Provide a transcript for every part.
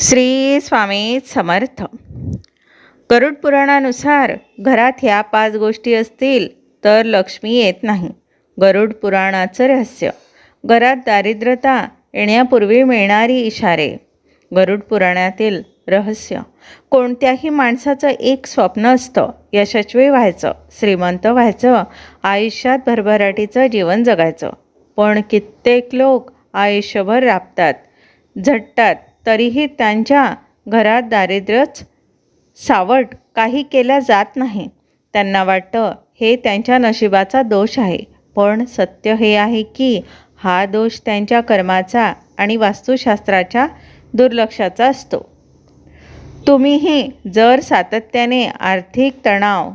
श्री स्वामी समर्थ. गरुड पुराणानुसार घरात ह्या पाच गोष्टी असतील तर लक्ष्मी येत नाही. गरुड पुराणाचं रहस्य. घरात दारिद्रता येण्यापूर्वी मिळणारी इशारे. गरुड पुराणातील रहस्य. कोणत्याही माणसाचं एक स्वप्न असतं यशस्वी व्हायचं श्रीमंत व्हायचं आयुष्यात भरभराटीचं जीवन जगायचं. पण कित्येक लोक आयुष्यभर राबतात झटतात तरीही त्यांच्या घरात दारिद्र्यच सावट काही केल्या जात नाही. त्यांना वाटतं हे त्यांच्या नशिबाचा दोष आहे. पण सत्य हे आहे की हा दोष त्यांच्या कर्माचा आणि वास्तुशास्त्राच्या दुर्लक्षाचा असतो. तुम्हीही जर सातत्याने आर्थिक तणाव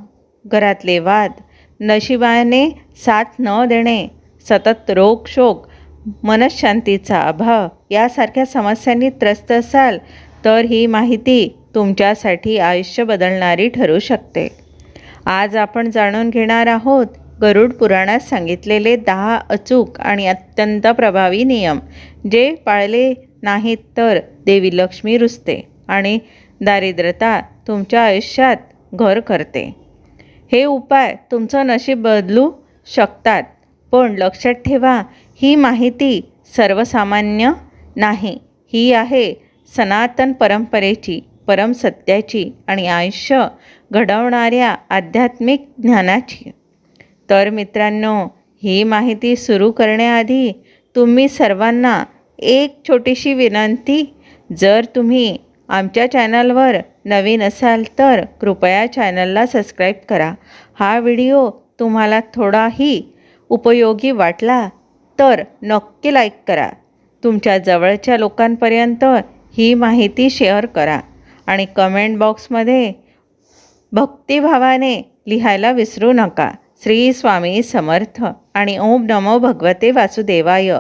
घरातले वाद नशिबाने साथ न देणे सतत रोगशोक मनशांतीचा अभाव यासारख्या समस्यांनी त्रस्त असाल तर ही माहिती तुमच्यासाठी आयुष्य बदलणारी ठरू शकते. आज आपण जाणून घेणार आहोत गरुड पुराणात सांगितलेले दहा अचूक आणि अत्यंत प्रभावी नियम जे पाळले नाहीत तर देवी लक्ष्मी रुजते आणि दारिद्रता तुमच्या आयुष्यात घर करते. हे उपाय तुमचं नशीब बदलू शकतात पण लक्षात ठेवा ही माहिती सर्वसामान्य नाही. ही आहे सनातन परंपरेची परमसत्याची आणि आयुष्य घडवणाऱ्या आध्यात्मिक ज्ञानाची. तर मित्रांनो ही माहिती सुरू करण्याआधी तुम्ही सर्वांना एक छोटीशी विनंती. जर तुम्ही आमच्या चॅनलवर नवीन असाल तर कृपया चॅनलला सबस्क्राईब करा. हा व्हिडिओ तुम्हाला थोडाही उपयोगी वाटला तर नक्की लाईक करा. तुमच्या जवळच्या लोकांपर्यंत ही माहिती शेअर करा आणि कमेंट बॉक्समध्ये भक्तिभावाने लिहायला विसरू नका. श्री स्वामी समर्थ आणि ओम नमो भगवते वासुदेवाय.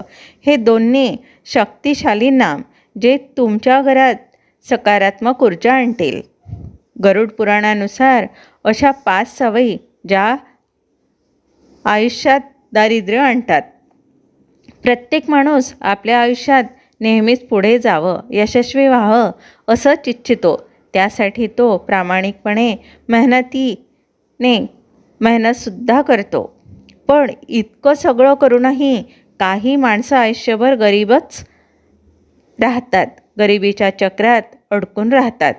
हे दोन्ही शक्तिशाली नाम जे तुमच्या घरात सकारात्मक ऊर्जा आणतील. गरुड पुराणानुसार अशा पाच सवयी ज्या आयुष्यात दारिद्र्य आणतात. प्रत्येक माणूस आपल्या आयुष्यात नेहमीच पुढे जावं यशस्वी व्हावं असंच इच्छितो त्यासाठी तो प्रामाणिकपणे मेहनतीने मेहनतसुद्धा करतो. पण इतकं सगळं करूनही काही माणसं आयुष्यभर गरीबच राहतात. गरिबीच्या चक्रात अडकून राहतात.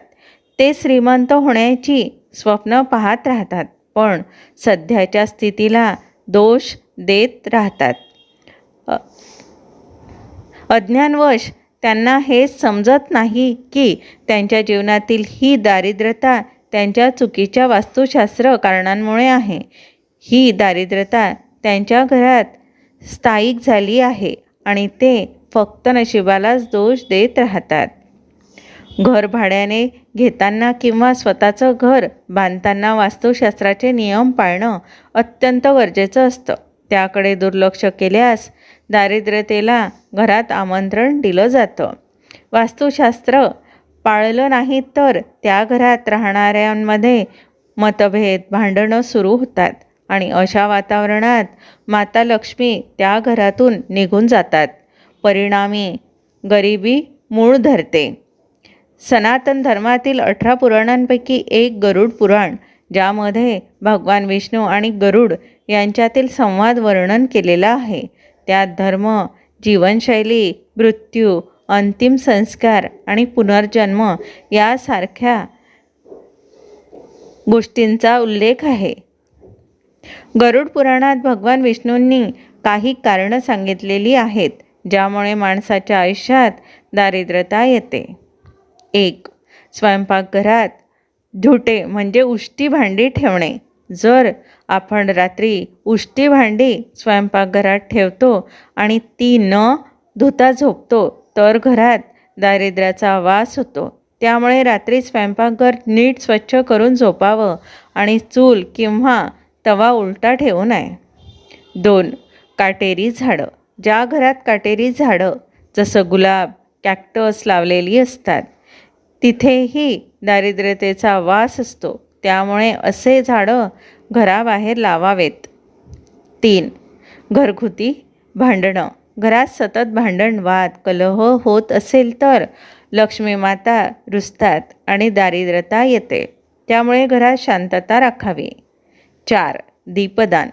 ते श्रीमंत होण्याची स्वप्न पाहत राहतात. पण सध्याच्या स्थितीला दोष देत राहतात. अज्ञानवश त्यांना हे समजत नाही की त्यांच्या जीवनातील ही दारिद्रता त्यांच्या चुकीच्या वास्तुशास्त्र कारणांमुळे आहे. ही दारिद्रता त्यांच्या घरात स्थायिक झाली आहे आणि ते फक्त नशिबालाच दोष देत राहतात. घर भाड्याने घेताना किंवा स्वतःचं घर बांधताना वास्तुशास्त्राचे नियम पाळणं अत्यंत गरजेचं असतं. त्याकडे दुर्लक्ष केल्यास दारिद्र्यतेला घरात आमंत्रण दिलं जातं. वास्तुशास्त्र पाळलं नाही तर त्या घरात राहणाऱ्यांमध्ये मतभेद भांडणं सुरू होतात आणि अशा वातावरणात माता लक्ष्मी त्या घरातून निघून जातात. परिणामी गरिबी मूळ धरते. सनातन धर्मातील अठरा पुराणांपैकी एक गरुड पुराण ज्यामध्ये भगवान विष्णू आणि गरुड यांच्यातील संवाद वर्णन केलेला आहे. त्यात धर्म जीवनशैली मृत्यू अंतिम संस्कार आणि पुनर्जन्म यासारख्या गोष्टींचा उल्लेख आहे. गरुड पुराणात भगवान विष्णूंनी काही कारणं सांगितलेली आहेत ज्यामुळे माणसाच्या आयुष्यात दारिद्रता येते. एक स्वयंपाकघरात झुटे म्हणजे उष्टी भांडी ठेवणे. जर आपण रात्री उष्टी भांडी स्वयंपाकघरात ठेवतो आणि ती न धुता झोपतो तर घरात दारिद्र्याचा वास होतो. त्यामुळे रात्री स्वयंपाकघर नीट स्वच्छ करून झोपावं आणि चूल किंवा तवा उलटा ठेवू नये. दोन काटेरी झाडं. ज्या घरात काटेरी झाडं जसं गुलाब कॅक्टस लावलेली असतात तिथेही दारिद्र्यतेचा वास असतो. त्यामुळे असे झाडं घराबाहेर लावावेत. तीन घरगुती भांडणं. घरात सतत भांडण वाद कलह होत असेल तर लक्ष्मी माता रुसतात आणि दारिद्र्यता येते. त्यामुळे घरात शांतता राखावी. चार दीपदान.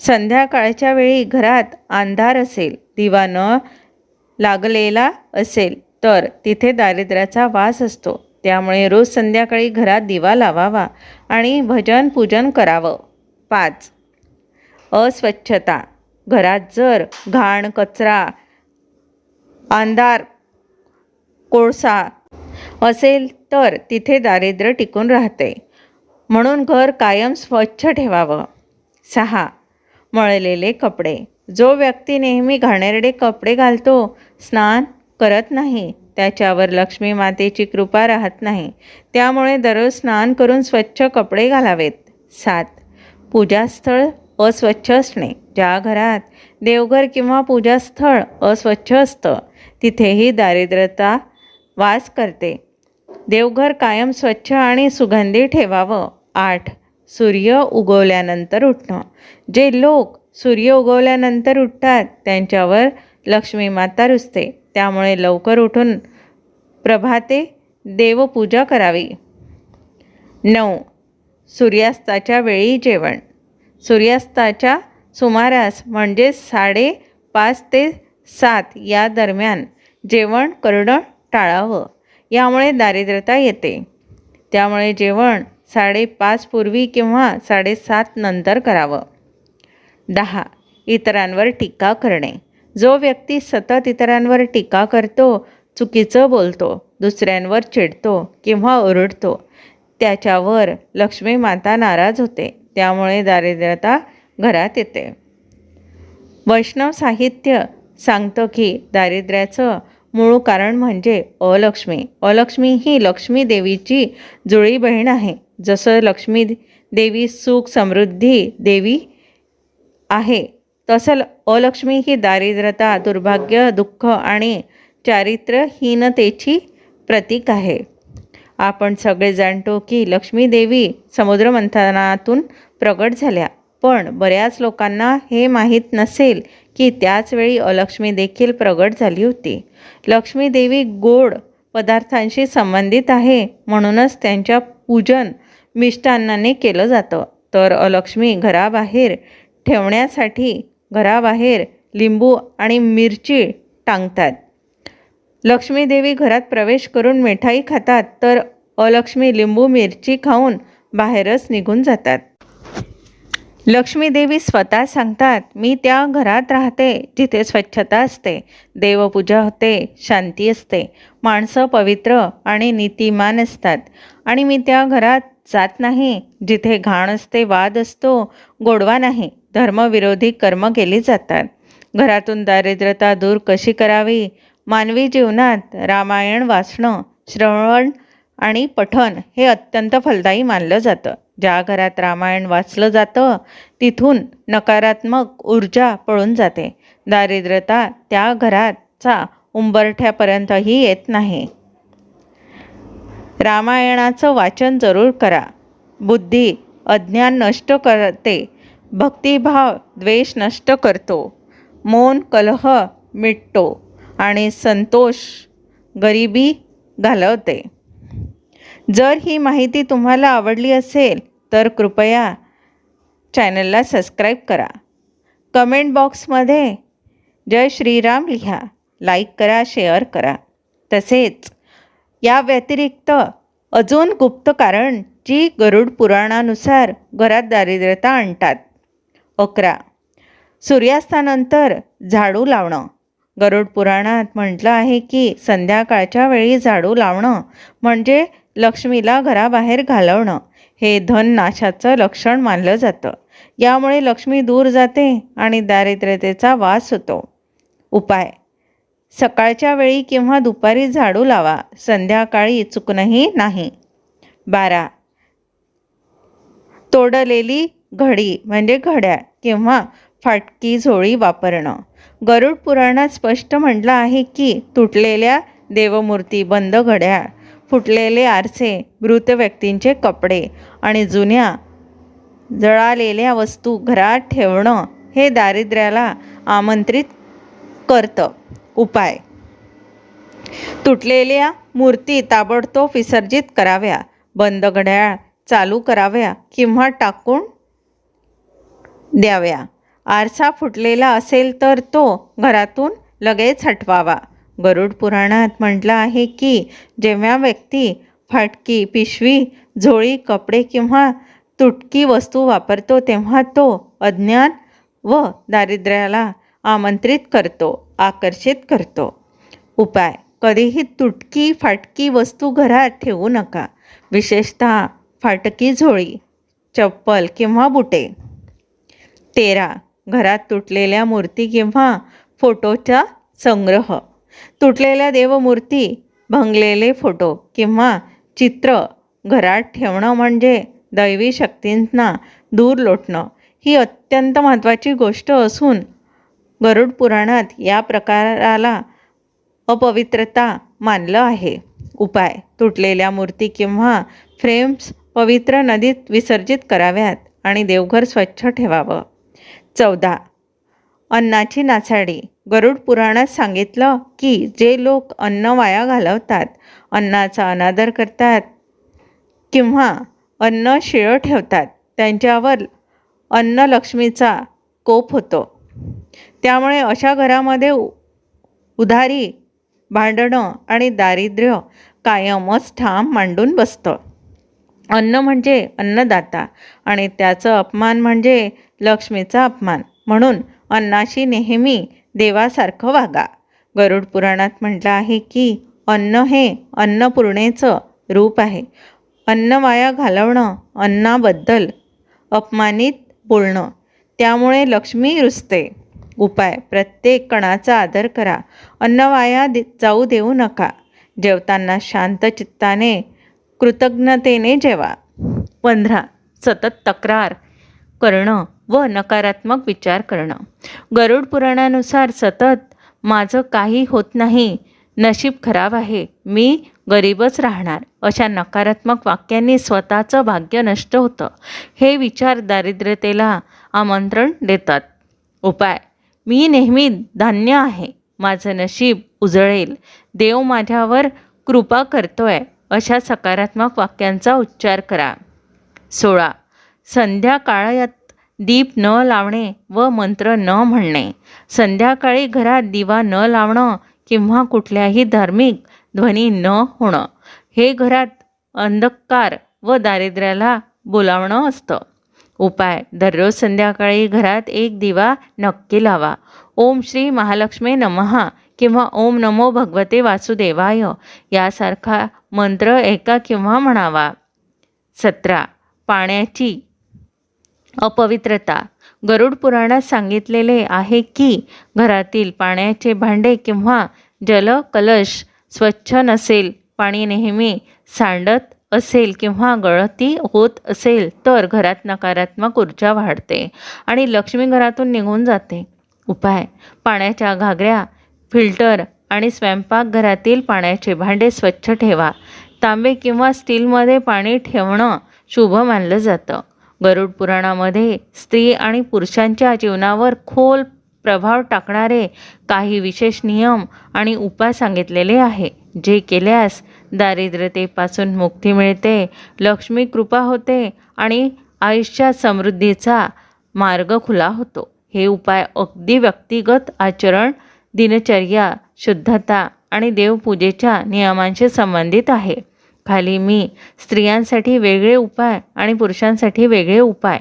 संध्याकाळच्या वेळी घरात अंधार असेल दिवा न लागलेला असेल तर तिथे दारिद्र्याचा वास असतो. त्यामुळे रोज संध्याकाळी घरात दिवा लावावा आणि भजन पूजन करावं. पाच. अस्वच्छता. घरात जर घाण कचरा अंधार कोळसा असेल तर तिथे दारिद्र्य टिकून राहते. म्हणून घर कायम स्वच्छ ठेवावं. सहा. मळलेले कपडे. जो व्यक्ती नेहमी घाणेरडे कपडे घालतो स्नान करत नाही. त्याच्यावर लक्ष्मी मातेची कृपा राहत नाही. त्यामुळे दररोज स्नान करून स्वच्छ कपडे घालावेत. सात. पूजास्थळ अस्वच्छ असणे. ज्या घरात देवघर किंवा पूजास्थळ अस्वच्छ असतं तिथेही दारिद्र्यता वास करते. देवघर कायम स्वच्छ आणि सुगंधी ठेवावं. आठ. सूर्य उगवल्यानंतर उठणं. जे लोक सूर्य उगवल्यानंतर उठतात त्यांच्यावर लक्ष्मी माता रुजते. त्यामुळे लवकर उठून प्रभाते देवपूजा करावी. नऊ. सूर्यास्ताच्या वेळी जेवण. सूर्यास्ताच्या सुमारास म्हणजे साडेपाच ते सात या दरम्यान जेवण करणं टाळावं. यामुळे दारिद्र्यता येते. त्यामुळे जेवण साडेपाच पूर्वी किंवा साडेसात नंतर करावं. दहा. इतरांवर टीका करणे. जो व्यक्ती सतत इतरांवर टीका करतो चुकीचं बोलतो दुसऱ्यांवर चिडतो किंवा ओरडतो त्याच्यावर लक्ष्मी माता नाराज होते. त्यामुळे दारिद्र्यता घरात येते. वैष्णव साहित्य सांगतं की दारिद्र्याचं मूळ कारण म्हणजे अलक्ष्मी. अलक्ष्मी ही लक्ष्मी देवीची जुळी बहीण आहे. जसं लक्ष्मी देवी सुख समृद्धी देवी आहे तसं अलक्ष्मी ही दारिद्रता दुर्भाग्य दुःख आणि चारित्र्यहीनतेची प्रतीक आहे. आपण सगळे जाणतो की लक्ष्मी देवी समुद्रमंथनातून प्रगट झाल्या. पण बऱ्याच लोकांना हे माहीत नसेल की त्याचवेळी अलक्ष्मी देखील प्रगट झाली होती. लक्ष्मी देवी गोड पदार्थांशी संबंधित आहे म्हणूनच त्यांच्या पूजन मिष्टान्नाने केलं जातं. तर अलक्ष्मी घराबाहेर ठेवण्यासाठी घराबाहेर लिंबू आणि मिरची टांगतात. लक्ष्मीदेवी घरात प्रवेश करून मिठाई खातात तर अलक्ष्मी लिंबू मिरची खाऊन बाहेरच निघून जातात. लक्ष्मीदेवी स्वतः सांगतात मी त्या घरात राहते जिथे स्वच्छता असते देवपूजा होते शांती असते माणसं पवित्र आणि नीतिमान असतात. आणि मी त्या घरात जात नाही. जिथे घाण असते वाद असतो गोडवा नाही. धर्मविरोधी कर्म केली जातात. घरातून दारिद्र्यता दूर कशी करावी? मानवी जीवनात रामायण वाचणं श्रवण आणि पठण हे अत्यंत फलदायी मानलं जातं. ज्या घरात रामायण वाचलं जातं तिथून नकारात्मक ऊर्जा पळून जाते. दारिद्र्यता त्या घराचा उंबरठ्यापर्यंतही येत नाही. रामायणाचं वाचन जरूर करा. बुद्धी अज्ञान नष्ट करते. भक्तिभाव द्वेष नष्ट करतो. मौन कलह मिटतो आणि संतोष गरिबी घालवते. जर ही माहिती तुम्हाला आवडली असेल तर कृपया चॅनलला सबस्क्राईब करा. कमेंट बॉक्समध्ये जय श्रीराम लिहा. लाईक करा शेअर करा. तसेच या व्यतिरिक्त अजून गुप्त कारण जी गरुड पुराणानुसार घरात दारिद्र्यता आणतात. अकरा. सूर्यास्तानंतर झाडू लावणं. गरुड पुराणात म्हटलं आहे की संध्याकाळच्या वेळी झाडू लावणं म्हणजे लक्ष्मीला घराबाहेर घालवणं. हे धन नाशाचं लक्षण मानलं जातं. यामुळे लक्ष्मी दूर जाते आणि दारिद्र्यतेचा वास होतो. उपाय. सकाळच्या वेळी किंवा दुपारी झाडू लावा. संध्याकाळी चुकणंही नाही. बारा. तोडलेली घडी म्हणजे घड्याळ किंवा फाटकी झोळी वापरणं. गरुड पुराणात स्पष्ट म्हटलं आहे की तुटलेल्या देवमूर्ती बंद घड्याळ फुटलेले आरसे मृत व्यक्तींचे कपडे आणि जुन्या जळालेल्या वस्तू घरात ठेवणं हे दारिद्र्याला आमंत्रित करतं. उपाय. तुटलेल्या मूर्ती ताबडतोब विसर्जित कराव्या. बंद घड्याळ चालू कराव्या किंवा टाकून द्याव्या. आरसा फुटलेला असेल तर तो घरातून लगेच हटवावा. गरुड पुराणात म्हटलं आहे की जेव्हा व्यक्ती फाटकी पिशवी झोळी कपडे किंवा तुटकी वस्तू वापरतो तेव्हा तो अज्ञान व दारिद्र्याला आमंत्रित करतो. आकर्षित करतो. उपाय कधीही तुटकी फाटकी वस्तू घरात ठेवू नका. विशेषतः फाटकी झोळी चप्पल किंवा बुटे. तेरा घरात तुटलेल्या मूर्ती किंवा फोटोचा संग्रह. तुटलेल्या देवमूर्ती भंगलेले फोटो किंवा चित्र घरात ठेवणं म्हणजे दैवी शक्तींना दूर लोटणं ही अत्यंत महत्त्वाची गोष्ट असून गरुड पुराणात या प्रकाराला अपवित्रता मानलं आहे. उपाय तुटलेल्या मूर्ती किंवा फ्रेम्स पवित्र नदीत विसर्जित कराव्यात आणि देवघर स्वच्छ ठेवावं. चौदा अन्नाची नासाडी. गरुड पुराणात सांगितलं की जे लोक अन्न वाया घालवतात अन्नाचा अनादर करतात किंवा अन्न शिळं ठेवतात त्यांच्यावर अन्नलक्ष्मीचा कोप होतो. त्यामुळे अशा घरामध्ये उ- उधारी भांडणं आणि दारिद्र्य कायमच ठाम मांडून बसतं. अन्न म्हणजे अन्नदाता आणि त्याचं अपमान म्हणजे लक्ष्मीचा अपमान. म्हणून अन्नाशी नेहमी देवासारखं वागा. गरुड पुराणात म्हटलं आहे की अन्न हे अन्नपूर्णेचं रूप आहे. अन्न वाया घालवणं अन्नाबद्दल अपमानित बोलणं. त्यामुळे लक्ष्मी रुजते उपाय. प्रत्येक कणाचा आदर करा. अन्न वाया दे जाऊ देऊ नका. जेवताना शांत चित्ताने कृतज्ञतेने जेवा. पंधरा. सतत तक्रार. करणं व नकारात्मक विचार करणं. गरुड पुराणानुसार सतत माझं काही होत नाही. नशीब खराब आहे. मी गरीबच राहणार. अशा नकारात्मक वाक्यांनी स्वतःचं भाग्य नष्ट होतं. हे विचार दारिद्र्यतेला आमंत्रण देतात. उपाय. मी नेहमी धान्य आहे. माझं नशीब उजळेल. देव माझ्यावर कृपा करतोय. अशा सकारात्मक वाक्यांचा उच्चार करा. सोळा. संध्याकाळात दीप न लावणे व मंत्र न म्हणणे. संध्याकाळी घरात दिवा न लावणं किंवा कुठल्याही धार्मिक ध्वनी न होणं. हे घरात अंधकार व दारिद्र्याला बोलावणं असतं. उपाय. दररोज संध्याकाळी घरात एक दिवा नक्की लावा. ओम श्री महालक्ष्मी नमहा किंवा ओम नमो भगवते वासुदेवाय यासारखा मंत्र एका किंवा म्हणावा. सतरा. पाण्याची अपवित्रता. गरुड पुराणात सांगितलेले आहे की घरातील पाण्याचे भांडे किंवा जलकलश स्वच्छ नसेल पाणी नेहमी सांडत असेल किंवा गळती होत असेल तर घरात नकारात्मक ऊर्जा वाढते आणि लक्ष्मी घरातून निघून जाते. उपाय पाण्याच्या घागऱ्या फिल्टर आणि स्वयंपाकघरातील पाण्याचे भांडे स्वच्छ ठेवा. तांबे किंवा स्टीलमध्ये पाणी ठेवणं शुभ मानलं जातं. गरुड पुराणामध्ये स्त्री आणि पुरुषांच्या जीवनावर खोल प्रभाव टाकणारे काही विशेष नियम आणि उपाय सांगितलेले आहे. जे केल्यास दारिद्र्यतेपासून मुक्ती मिळते लक्ष्मी कृपा होते आणि आयुष्यात समृद्धीचा मार्ग खुला होतो. हे उपाय अगदी व्यक्तिगत आचरण दिनचर्या शुद्धता आणि देवपूजेच्या नियमांशी संबंधित आहे. खाली मी स्त्रियांसाठी वेगळे उपाय आणि पुरुषांसाठी वेगळे उपाय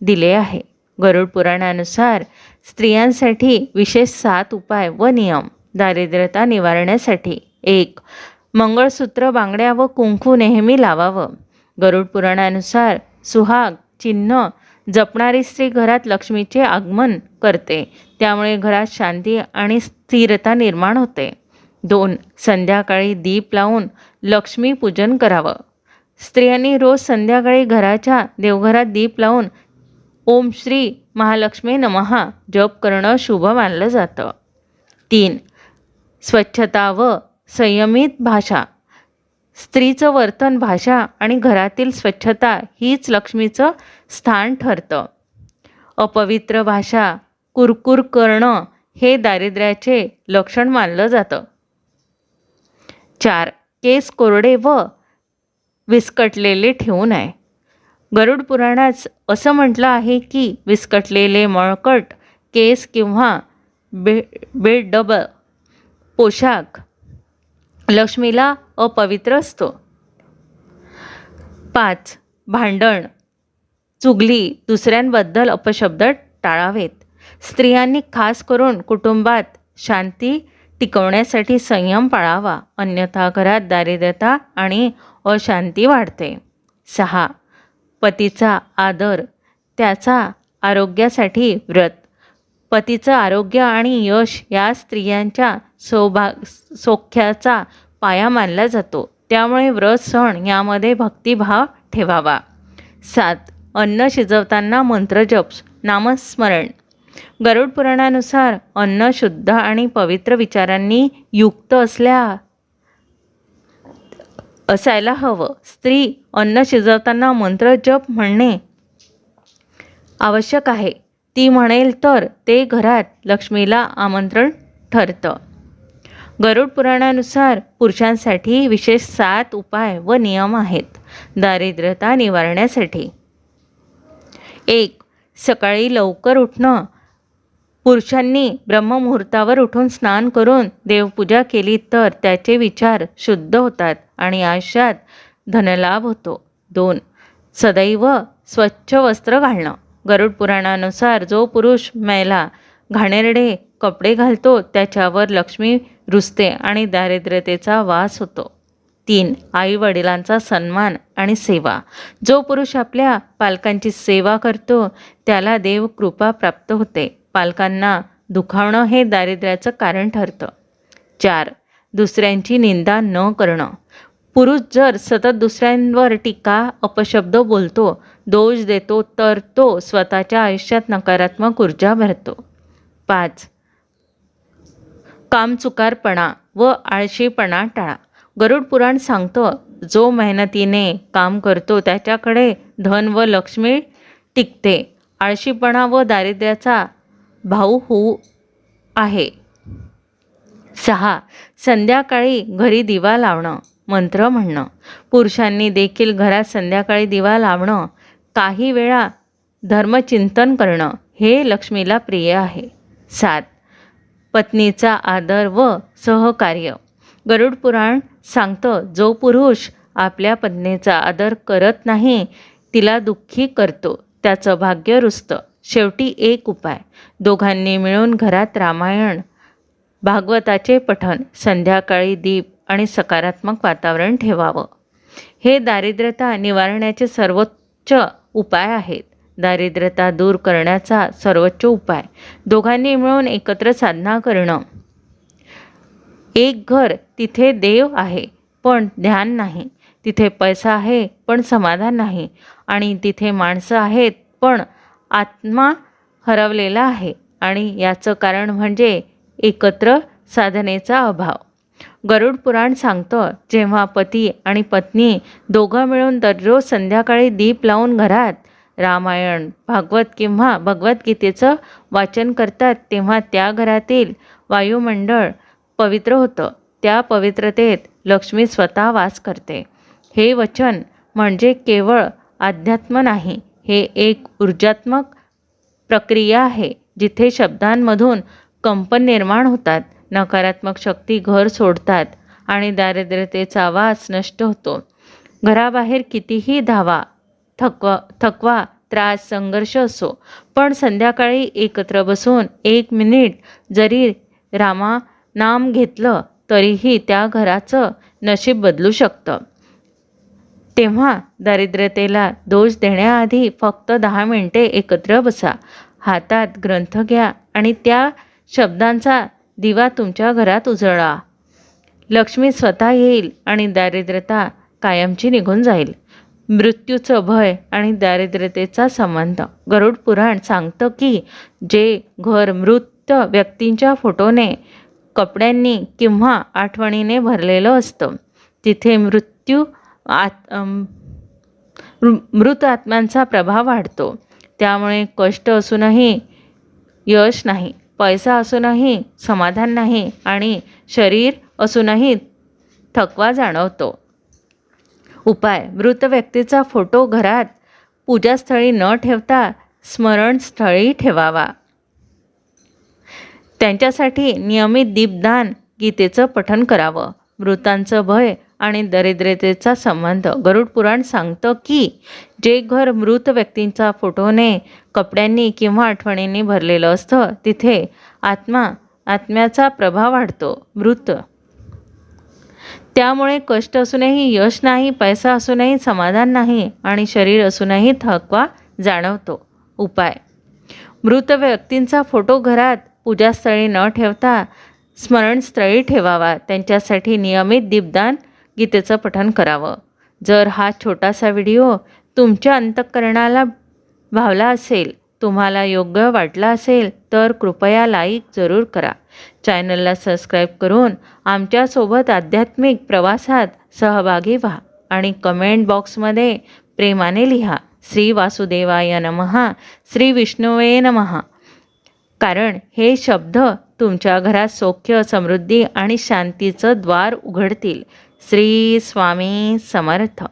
दिले आहे. गरुड पुराणानुसार स्त्रियांसाठी विशेष सात उपाय व नियम दारिद्र्यता निवारण्यासाठी. एक मंगळसूत्र बांगड्या व कुंकू नेहमी लावावं. गरुड पुराणानुसार सुहाग चिन्ह जपणारी स्त्री घरात लक्ष्मीचे आगमन करते. त्यामुळे घरात शांती आणि स्थिरता निर्माण होते. दोन संध्याकाळी दीप लावून लक्ष्मी पूजन करावं. स्त्रियांनी रोज संध्याकाळी घराच्या देवघरात दीप लावून ओम श्री महालक्ष्मी नमहा जप करणं शुभ मानलं जातं. तीन स्वच्छता व संयमित भाषा. स्त्रीचं वर्तन भाषा आणि घरातील स्वच्छता हीच लक्ष्मीचं स्थान ठरतं. अपवित्र भाषा कुरकुर करणं हे दारिद्र्याचे लक्षण मानलं जातं. चार केस कोरडे व विस्कटलेले ठेवू नये गरुड पुराणात असं म्हटलं आहे की विस्कटलेले मळकट केस किंवा बे बेडब पोशाख लक्ष्मीला अपवित्र असतो. पाच भांडण. चुगली दुसऱ्यांबद्दल अपशब्द टाळावेत. स्त्रियांनी खास करून कुटुंबात शांती टिकवण्यासाठी संयम पाळावा. अन्यथा घरात दारिद्र्यता आणि अशांती वाढते. सहा पतीचा आदर. त्याचा आरोग्यासाठी व्रत. पतीचं आरोग्य आणि यश या स्त्रियांच्या सौभाग सौख्याचा पाया मानला जातो. त्यामुळे व्रत सण यामध्ये भक्तिभाव ठेवावा. सात अन्न शिजवताना मंत्रजप्स नामस्मरण. गरुड पुराणानुसार अन्न शुद्ध आणि पवित्र विचारांनी युक्त असल्या असायला हवं. स्त्री अन्न शिजवताना मंत्र जप म्हणणे आवश्यक आहे. ती म्हणेल तर ते घरात लक्ष्मीला आमंत्रण ठरतं. गरुड पुराणानुसार पुरुषांसाठी विशेष सात उपाय व नियम आहेत. दारिद्र्यता निवारण्यासाठी. एक सकाळी लवकर उठणं. पुरुषांनी ब्रह्ममुहूर्तावर उठून स्नान करून देवपूजा केली तर त्याचे विचार शुद्ध होतात आणि आयुष्यात धनलाभ होतो. दोन सदैव स्वच्छ वस्त्र घालणं. गरुड पुराणानुसार जो पुरुष मैला घाणेरडे कपडे घालतो त्याच्यावर लक्ष्मी रुजते आणि दारिद्र्यतेचा वास होतो. तीन आई वडिलांचा सन्मान आणि सेवा. जो पुरुष आपल्या पालकांची सेवा करतो त्याला देव कृपा प्राप्त होते. पालकांना दुखावणं हे दारिद्र्याचं कारण ठरतं. चार दुसऱ्यांची निंदा न करणं. पुरुष जर सतत दुसऱ्यांवर टीका अपशब्द बोलतो दोष देतो तर तो स्वतःच्या आयुष्यात नकारात्मक ऊर्जा भरतो. पाच. कामचुकारपणा व आळशीपणा टाळा. गरुड पुराण सांगतं जो मेहनतीने काम करतो त्याच्याकडे धन व लक्ष्मी टिकते. आळशीपणा व दारिद्र्याचा भाऊ होऊ आहे. सहा. संध्याकाळी घरी दिवा लावणं मंत्र म्हणणं. पुरुषांनी देखील घरात संध्याकाळी दिवा लावणं काही वेळा धर्मचिंतन करणं हे लक्ष्मीला प्रिय आहे. सात. पत्नीचा आदर व सहकार्य. गरुड पुराण सांगतं जो पुरुष आपल्या पत्नीचा आदर करत नाही तिला दुःखी करतो. त्याचं भाग्य रुजतं शेवटी एक उपाय. दोघांनी मिळून घरात रामायण भागवताचे पठण संध्याकाळी दीप आणि सकारात्मक वातावरण ठेवावं. हे दारिद्र्यता निवारण्याचे सर्वोच्च उपाय आहेत. दारिद्र्यता दूर करण्याचा सर्वोच्च उपाय. दोघांनी मिळून एकत्र साधना करणं. एक घर तिथे देव आहे पण ध्यान नाही. तिथे पैसा आहे पण समाधान नाही. आणि तिथे माणसं आहेत पण आत्मा हरवलेला आहे. आणि याचं कारण म्हणजे एकत्र साधनेचा अभाव. गरुड पुराण सांगतं जेव्हा पती आणि पत्नी दोघं मिळून दररोज संध्याकाळी दीप लावून घरात रामायण भागवत किंवा भगवद्गीतेचं वाचन करतात तेव्हा त्या घरातील वायुमंडळ पवित्र होतं. त्या पवित्रतेत लक्ष्मी स्वतः वास करते. हे वचन म्हणजे केवळ अध्यात्म नाही हे एक ऊर्जात्मक प्रक्रिया आहे जिथे शब्दांमधून कंपन निर्माण होतात नकारात्मक शक्ती घर सोडतात आणि दारिद्र्यतेचा वास नष्ट होतो. घराबाहेर कितीही धावा थकवा थकवा त्रास संघर्ष असो. पण संध्याकाळी एकत्र बसून एक मिनिट जरी रामा नाम घेतलं तरीही त्या घराचं नशीब बदलू शकतं. तेव्हा दारिद्र्यतेला दोष देण्याआधी फक्त दहा मिनटे एकत्र बसा. हातात ग्रंथ घ्या आणि त्या शब्दांचा दिवा तुमच्या घरात उजळा. लक्ष्मी स्वतः येईल आणि दारिद्र्यता कायमची निघून जाईल. मृत्यूचं भय आणि दारिद्र्यतेचा संबंध. गरुड पुराण सांगतं की जे घर मृत व्यक्तींच्या फोटोने कपड्यांनी किंवा आठवणीने भरलेलं असतं. तिथे मृत्यू आत मृत आत्म्यांचा प्रभाव वाढतो. त्यामुळे कष्ट असूनही यश नाही पैसा असूनही समाधान नाही आणि शरीर असूनही थकवा जाणवतो. उपाय. मृत व्यक्तीचा फोटो घरात. पूजास्थळी न ठेवता स्मरणस्थळी ठेवावा. त्यांच्यासाठी नियमित दीपदान गीतेचं पठण करावं. मृतांचं भय आणि दरिद्रतेचा संबंध. गरुड पुराण सांगतं की जे घर मृत व्यक्तींचा फोटोने कपड्यांनी किंवा आठवणींनी भरलेलं असतं तिथे आत्मा आत्म्याचा प्रभाव वाढतो. मृत त्यामुळे कष्ट असूनही यश नाही पैसा असूनही समाधान नाही आणि शरीर असूनही थकवा जाणवतो. उपाय. मृत व्यक्तींचा फोटो घरात पूजास्थळी न ठेवता स्मरणस्थळी ठेवावा. त्यांच्यासाठी नियमित दीपदान गीतेचं पठण करावं. जर हा छोटासा व्हिडिओ तुमच्या अंतःकरणाला भावला असेल तुम्हाला योग्य वाटला असेल तर कृपया लाईक जरूर करा. चॅनलला सबस्क्राईब करून आमच्यासोबत आध्यात्मिक प्रवासात सहभागी व्हा आणि कमेंट बॉक्समध्ये प्रेमाने लिहा. श्री वासुदेवाय नमहा श्री विष्णुवे नमहा कारण हे शब्द तुमच्या घरात सौख्य समृद्धी आणि शांतीचं द्वार उघडतील. श्री स्वामी समर्थ.